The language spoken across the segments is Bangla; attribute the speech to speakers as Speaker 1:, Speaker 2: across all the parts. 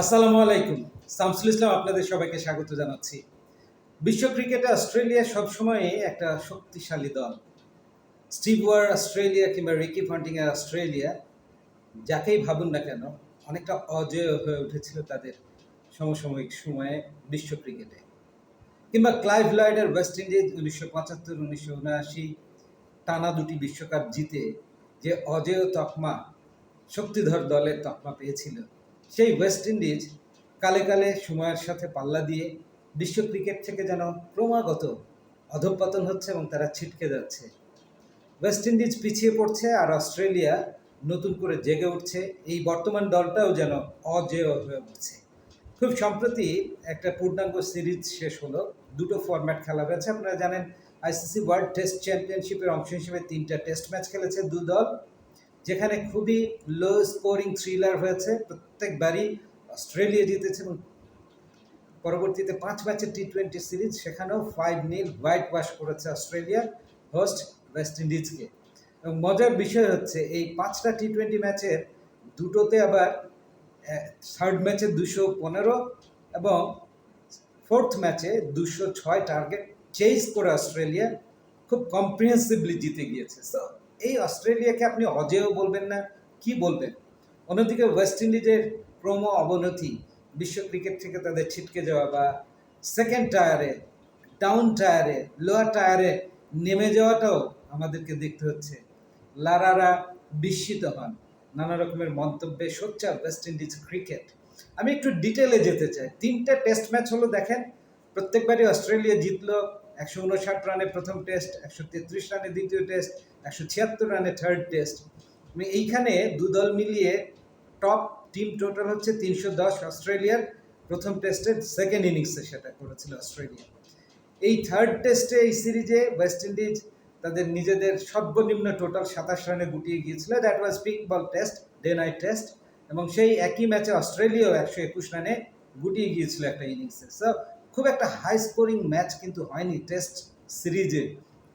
Speaker 1: আসসালামু আলাইকুম। শামসুল ইসলাম আপনাদের সবাইকে স্বাগত জানাচ্ছি। বিশ্ব ক্রিকেটে অস্ট্রেলিয়া সবসময় একটা শক্তিশালী দল। স্টিভ ওয়ার অস্ট্রেলিয়া কিংবা রিকি ফন্টিং এর অস্ট্রেলিয়া, যাকেই ভাবুন না কেন, অনেকটা অজেয় হয়ে উঠেছিল তাদের সমসাময়িক সময়ে বিশ্ব ক্রিকেটে। কিংবা ক্লাইভ লয়েডের ওয়েস্ট ইন্ডিজ উনিশশো পঁচাত্তর, উনিশশো উনআশি, টানা দুটি বিশ্বকাপ জিতে যে অজেয় তকমা, শক্তিধর দলের তকমা পেয়েছিল। সেই ওয়েস্ট ইন্ডিজ কালে কালে সময়ের সাথে পাল্লা দিয়ে বিশ্ব ক্রিকেট থেকে যেন ক্রমাগত অধঃপতন হচ্ছে এবং তারা ছিটকে যাচ্ছে। ওয়েস্ট ইন্ডিজ পিছিয়ে পড়ছে আর অস্ট্রেলিয়া নতুন করে জেগে উঠছে। এই বর্তমান দলটাও যেন অজেয় হয়ে উঠছে। খুব সম্প্রতি একটা পূর্ণাঙ্গ সিরিজ শেষ হলো। দুটো ফরম্যাট খেলা হয়েছে। আপনারা জানেন আইসিসি ওয়ার্ল্ড টেস্ট চ্যাম্পিয়নশিপের অংশ হিসেবে তিনটা টেস্ট ম্যাচ খেলেছে দু দল। যেখানে খুবই লো স্কোরিং থ্রিলার হয়েছে। প্রত্যেকবারই অস্ট্রেলিয়া জিতেছে এবং পরবর্তীতে পাঁচ ম্যাচের টি টোয়েন্টি সিরিজ, সেখানেও ফাইভ নীল হোয়াইট ওয়াশ করেছে অস্ট্রেলিয়া হোস্ট ওয়েস্ট ইন্ডিজকে এবং মজার বিষয় হচ্ছে, এই পাঁচটা টি টোয়েন্টি ম্যাচের দুটোতে আবার থার্ড ম্যাচে দুশো পনেরো এবং ফোর্থ ম্যাচে দুশো ছয় টার্গেট চেজ করে অস্ট্রেলিয়া খুব কম্প্রিহেন্সিভলি জিতে গিয়েছে। সো এই অস্ট্রেলিয়াকে আপনি অজেয় বলবেন না? কি বলবেন? অন্যদিকে ওয়েস্ট ইন্ডিজের ক্রম অবনতি, বিশ্ব ক্রিকেট থেকে তাদের ছিটকে যাওয়া বা সেকেন্ড টায়ারে, ডাউন টায়ারে, লোয়ার টায়ারে নেমে যাওয়াটাও আমাদেরকে দেখতে হচ্ছে। লারারা বিস্মিত হন। নানা রকমের মন্তব্যে সোচ্চার ওয়েস্ট ইন্ডিজ ক্রিকেট। আমি একটু ডিটেলে যেতে চাই। তিনটা টেস্ট ম্যাচ হলো দেখেন। প্রত্যেকবারই অস্ট্রেলিয়া জিতলো একশো উনষাট রানে প্রথম টেস্ট, একশো তেত্রিশ রানে দ্বিতীয় টেস্ট, একশো ছিয়াত্তর রানে থার্ড টেস্ট। আমি এইখানে দু দল মিলিয়ে টপ টিম টোটাল হচ্ছে তিনশো দশ অস্ট্রেলিয়ার। প্রথম টেস্টের সেকেন্ড ইনিংসে সেটা করেছিল অস্ট্রেলিয়া। এই থার্ড টেস্টে এই সিরিজে ওয়েস্ট ইন্ডিজ তাদের নিজেদের সর্বনিম্ন টোটাল সাতাশ রানে গুটিয়ে গিয়েছিল। That was pink ball test day night test এবং সেই একই ম্যাচে অস্ট্রেলিয়াও একশো একুশ রানে গুটিয়ে গিয়েছিল একটা ইনিংসে। সো খুব একটা হাই স্কোরিং ম্যাচ কিন্তু হয়নি টেস্ট সিরিজে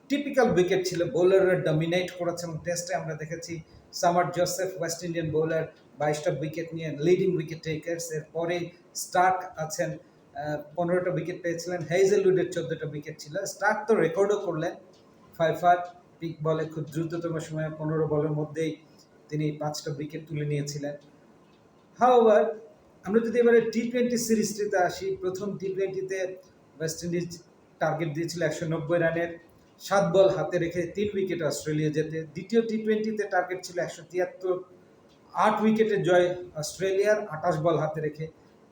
Speaker 1: টিপিক্যাল উইকেট ছিল বোলাররা ডমিনেট করেছে এবং টেস্টে আমরা দেখেছি Shamar Joseph West Indian bowler বাইশটা উইকেট নিয়ে লিডিং উইকেট টেকার্স এরপরেই স্টার্ক আছেন পনেরোটা উইকেট পেয়েছিলেন হেইজেলউডের চোদ্দোটা উইকেট ছিল। স্টার্ক তো রেকর্ডও করলেন ফাইভ ফাইফার পিক বলে খুব দ্রুততম সময়ে পনেরো বলের মধ্যেই তিনি পাঁচটা উইকেট তুলে নিয়েছিলেন। হাওয়ার আমরা যদি এবারে টি টোয়েন্টি সিরিজটিতে আসি, প্রথম টি টোয়েন্টিতে ওয়েস্ট ইন্ডিজ টার্গেট দিয়েছিল একশো নব্বই রানের, সাত বল হাতে রেখে তিন উইকেট অস্ট্রেলিয়া যেতে দ্বিতীয় টি টোয়েন্টিতে টার্গেট ছিল একশো তিয়াত্তর, আট উইকেটের জয় অস্ট্রেলিয়ার, আঠাশ বল হাতে রেখে।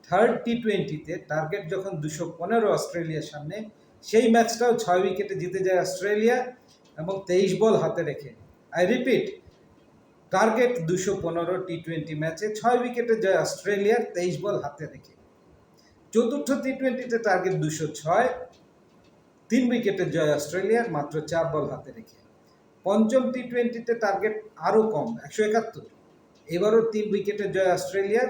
Speaker 1: থার্ড টি টোয়েন্টিতে টার্গেট যখন দুশো পনেরো অস্ট্রেলিয়ার সামনে, সেই ম্যাচটাও ছয় উইকেটে জিতে যায় অস্ট্রেলিয়া এবং তেইশ বল হাতে রেখে। আই রিপিট টার্গেট দুশো পনেরো টি টোয়েন্টি ম্যাচে ছয় উইকেটে জয় অস্ট্রেলিয়ার তেইশ বল হাতে রেখে। চতুর্থ টি টোয়েন্টিতে টার্গেট দুশো ছয়, তিন উইকেটে জয় অস্ট্রেলিয়ার মাত্র চার বল হাতে রেখে। পঞ্চম টি টোয়েন্টিতে টার্গেট আরও কম, একশো একাত্তর। এবারও তিন উইকেটে জয় অস্ট্রেলিয়ার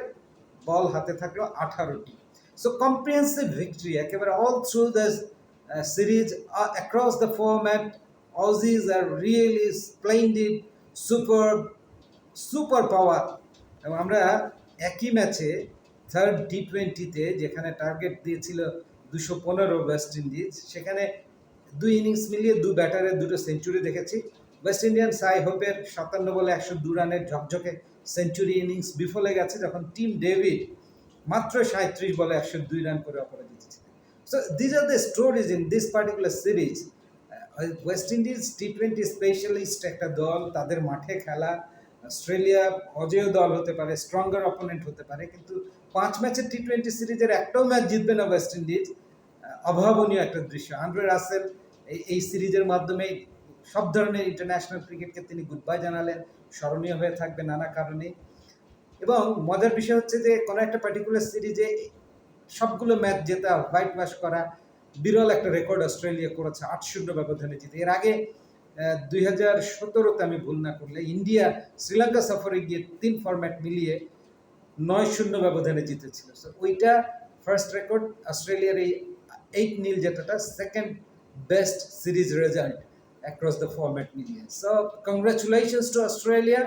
Speaker 1: বল হাতে থাকল আঠারোটি। সো কম্প্রিহেন্সিভ ভিক্টরি একেবারে all through the series across the format Aussies are really splendid super super power. এবং আমরা একই ম্যাচে থার্ড টি টোয়েন্টিতে যেখানে টার্গেট দিয়েছিল দুশো পনেরো ওয়েস্ট ইন্ডিজ সেখানে দুই ইনিংস মিলিয়ে দু ব্যাটারের দুটো সেঞ্চুরি দেখেছি। ওয়েস্ট ইন্ডিয়ান সাই হোপের সাতান্ন বলে একশো দু রানের ঝকঝকে সেঞ্চুরি ইনিংস বিফলে গেছে যখন টিম ডেভিড মাত্র সাঁত্রিশ বলে একশো দুই রান করে অপরাজিত ছিলেন so these are the stories in this particular series West Indies T twenty specialist একটা দল, তাদের মাঠে খেলা অস্ট্রেলিয়া অজেয় দল হতে পারে স্ট্রঙ্গার অপোনেন্ট হতে পারে, কিন্তু পাঁচ ম্যাচের টি টোয়েন্টি সিরিজের একটাও ম্যাচ জিতবে না ওয়েস্ট ইন্ডিজ অভাবনীয় একটা দৃশ্য। আন্ড্রে রাসেল এই সিরিজের মাধ্যমে সব ধরনের ইন্টারন্যাশনাল ক্রিকেটকে তিনি গুড বাই জানালেন। স্মরণীয় হয়ে থাকবে নানা কারণে। এবং মজার বিষয় হচ্ছে যে, কোনো একটা পার্টিকুলার সিরিজে সবগুলো ম্যাচ জেতা হোয়াইট ওয়াশ করা বিরল একটা রেকর্ড অস্ট্রেলিয়া করেছে আট শূন্য ব্যবধানে জিতে। এর আগে দুই হাজার সতেরোতে আমি ভুল না করলে ইন্ডিয়া শ্রীলঙ্কা সফরে গিয়ে তিন ফরম্যাট মিলিয়ে নয় শূন্য ব্যবধানে জিতেছিল। সো ওইটা ফার্স্ট রেকর্ড অস্ট্রেলিয়ার এই eight nil জেতাটা second best series result across the format মিলিয়ে। So congratulations to Australia.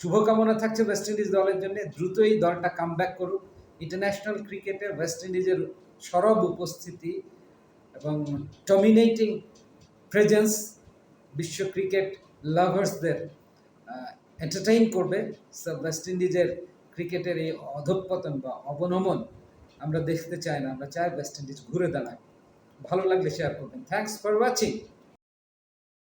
Speaker 1: শুভকামনা থাকছে ওয়েস্ট ইন্ডিজ দলের জন্য। দ্রুতই দলটা কাম ব্যাক করুক ইন্টারন্যাশনাল ক্রিকেটে ওয়েস্ট ইন্ডিজের সরব উপস্থিতি এবং ডমিনেটিং প্রেজেন্স বিশ্ব ক্রিকেট লাভার্সদের এন্টারটেইন করবে ওয়েস্ট ইন্ডিজের ক্রিকেটের এই অধঃপতন বা অবনমন আমরা দেখতে চাই না। আমরা চাই ওয়েস্ট ইন্ডিজ ঘুরে দাঁড়ায় ভালো লাগলে শেয়ার করবেন। Thanks for watching